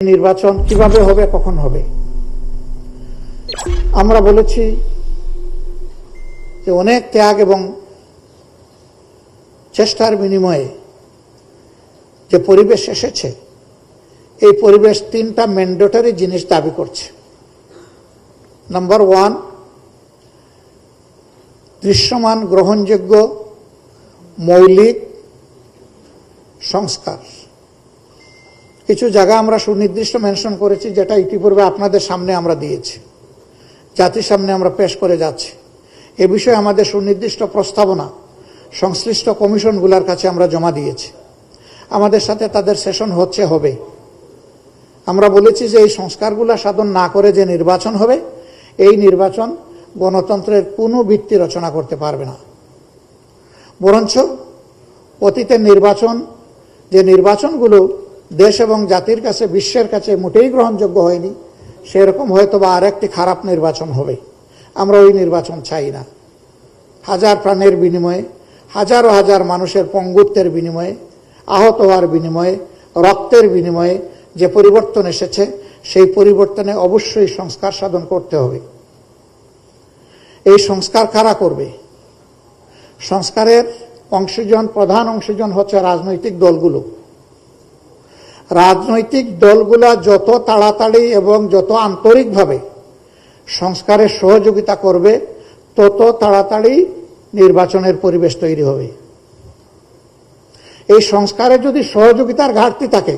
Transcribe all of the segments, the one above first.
নির্বাচন কীভাবে হবে, কখন হবে? আমরা বলেছি যে অনেক ত্যাগ এবং চেষ্টার বিনিময়ে যে পরিবেশ এসেছে, এই পরিবেশ তিনটা ম্যান্ডেটরি জিনিস দাবি করছে। নাম্বার ওয়ান দৃশ্যমান, গ্রহণযোগ্য, মৌলিক সংস্কার। কিছু জায়গা আমরা সুনির্দিষ্ট মেনশন করেছি, যেটা ইতিপূর্বে আপনাদের সামনে আমরা দিয়েছি। জাতির সামনে আমরা পেশ করে যাচ্ছি। এ বিষয়ে আমাদের সুনির্দিষ্ট প্রস্তাবনা, সংশ্লিষ্ট কমিশনগুলোর কাছে আমরা জমা দিয়েছি। আমাদের সাথে তাদের সেশন হচ্ছে, হবে। আমরা বলেছি যে এই সংস্কারগুলো সাধন না করে যে নির্বাচন হবে, এই নির্বাচন গণতন্ত্রের কোনো ভিত্তি রচনা করতে পারবে না। বরঞ্চ অতীতের নির্বাচন, যে নির্বাচনগুলো দেশ এবং জাতির কাছে, বিশ্বের কাছে মোটেই গ্রহণযোগ্য হয়নি। সেরকম হয়তো বা আরেকটি খারাপ নির্বাচন হবে। আমরা ওই নির্বাচন চাই না। হাজার প্রাণের বিনিময়ে, হাজারো হাজার মানুষের পঙ্গুত্বের বিনিময়ে, আহত হওয়ার বিনিময়ে, রক্তের বিনিময়ে যে পরিবর্তন এসেছে, সেই পরিবর্তনে অবশ্যই সংস্কার সাধন করতে হবে। এই সংস্কার কারা করবে? সংস্কারের অংশজন, প্রধান অংশজন হচ্ছে রাজনৈতিক দলগুলো। রাজনৈতিক দলগুলা যত তাড়াতাড়ি এবং যত আন্তরিকভাবে সংস্কারের সহযোগিতা করবে, তত তাড়াতাড়ি নির্বাচনের পরিবেশ তৈরি হবে। এই সংস্কারে যদি সহযোগিতার ঘাটতি থাকে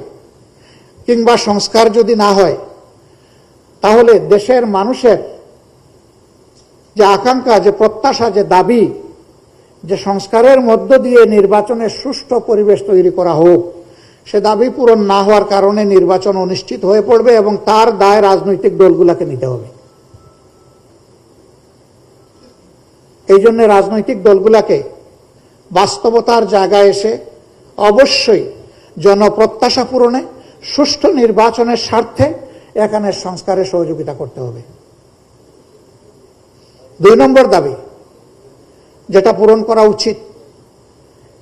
কিংবা সংস্কার যদি না হয়, তাহলে দেশের মানুষের যে আকাঙ্ক্ষা, যে প্রত্যাশা, যে দাবি, যে সংস্কারের মধ্য দিয়ে নির্বাচনের সুষ্ঠু পরিবেশ তৈরি করা হোক। সে দাবি পূরণ না হওয়ার কারণে নির্বাচন অনিশ্চিত হয়ে পড়বে এবং তার দায় রাজনৈতিক দলগুলোকে নিতে হবে। এই জন্য রাজনৈতিক দলগুলোকে বাস্তবতার জায়গায় এসে অবশ্যই জনপ্রত্যাশা পূরণে, সুষ্ঠু নির্বাচনের স্বার্থে এখানে সংস্কারে সহযোগিতা করতে হবে। দুই নম্বর দাবি, যেটা পূরণ করা উচিত,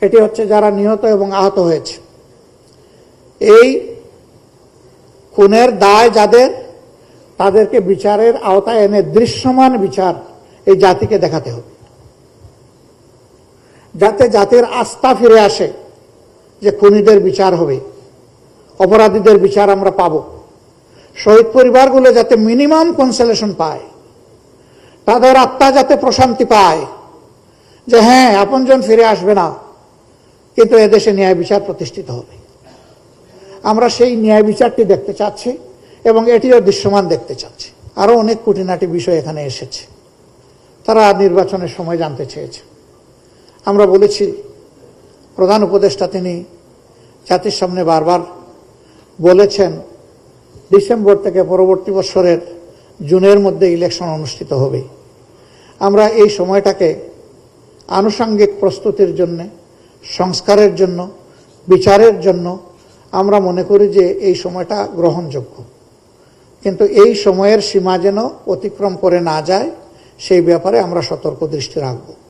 এটি হচ্ছে যারা নিহত এবং আহত হয়েছে। এই খুনের দায় যাদের, তাদেরকে বিচারের আওতায় এনে দৃশ্যমান বিচার এই জাতিকে দেখাতে হবে। যাতে জাতির আস্থা ফিরে আসে যে খুনিদের বিচার হবে, অপরাধীদের বিচার আমরা পাব। শহীদ পরিবারগুলো যাতে মিনিমাম কনসেলেশন পায়, তাদের আত্মা যাতে প্রশান্তি পায় যে হ্যাঁ আপনজন ফিরে আসবে না, কিন্তু এদেশে ন্যায় বিচার প্রতিষ্ঠিত হবে। আমরা সেই ন্যায় বিচারটি দেখতে চাচ্ছি এবং এটিও দৃশ্যমান দেখতে চাচ্ছি। আরও অনেক খুঁটিনাটি বিষয় এখানে এসেছে। তারা নির্বাচনের সময় জানতে চেয়েছে। আমরা বলেছি, প্রধান উপদেষ্টা তিনি জাতির সামনে বারবার বলেছেন, ডিসেম্বর থেকে পরবর্তী বছরের জুনের মধ্যে ইলেকশন অনুষ্ঠিত হবে। আমরা এই সময়টাকে আনুষঙ্গিক প্রস্তুতির জন্যে, সংস্কারের জন্য, বিচারের জন্য আমরা মনে করি যে এই সময়টা গ্রহণযোগ্য। কিন্তু এই সময়ের সীমা যেন অতিক্রম করে না যায়, সেই ব্যাপারে আমরা সতর্ক দৃষ্টি রাখব।